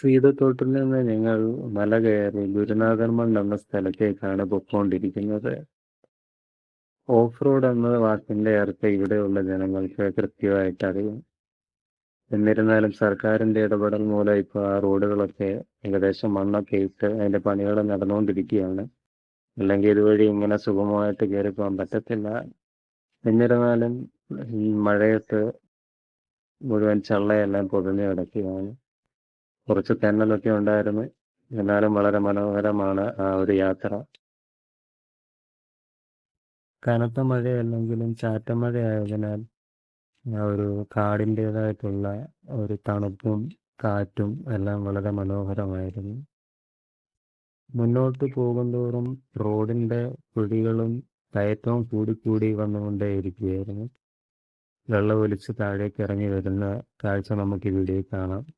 സീതത്തോട്ടിൽ നിന്ന് ഞങ്ങൾ മല കയറി ഗുരുനാഥൻ മണ്ണ് എന്ന സ്ഥലത്തേക്കാണ് പൊക്കോണ്ടിരിക്കുന്നത് ഓഫ് റോഡ് എന്ന വാക്കിന്റെ അർത്ഥം ഇവിടെയുള്ള ജനങ്ങൾക്ക് കൃത്യമായിട്ട് അറിയും. എന്നിരുന്നാലും സർക്കാരിന്റെ ഇടപെടൽ മൂലം ഇപ്പോൾ ആ റോഡുകളൊക്കെ ഏകദേശം മണ്ണൊക്കെ ഇട്ട് അതിന്റെ പണികൾ നടന്നുകൊണ്ടിരിക്കുകയാണ്. അല്ലെങ്കിൽ ഇതുവഴി ഇങ്ങനെ സുഗമമായിട്ട് കയറി പോകാൻ പറ്റത്തില്ല. എന്നിരുന്നാലും മഴയത്ത് മുഴുവൻ ചള്ളയെല്ലാം പൊതിഞ്ഞു കിടക്കുകയാണ്. കുറച്ച് തെന്നലൊക്കെ ഉണ്ടായിരുന്നു. എന്നാലും വളരെ മനോഹരമാണ് ആ ഒരു യാത്ര. കനത്ത മഴയല്ലെങ്കിലും ചാറ്റമഴയായതിനാൽ ആ ഒരു കാടിന്റെതായിട്ടുള്ള ഒരു തണുപ്പും കാറ്റും എല്ലാം വളരെ മനോഹരമായിരുന്നു. മുന്നോട്ട് പോകുന്തോറും റോഡിന്റെ കുഴികളും കയറ്റവും കൂടിക്കൂടി വന്നുകൊണ്ടേയിരിക്കുകയായിരുന്നു. വെള്ളം ഒലിച്ച് താഴേക്ക് ഇറങ്ങി വരുന്ന കാഴ്ച നമുക്ക് ഇവിടെ കാണാം.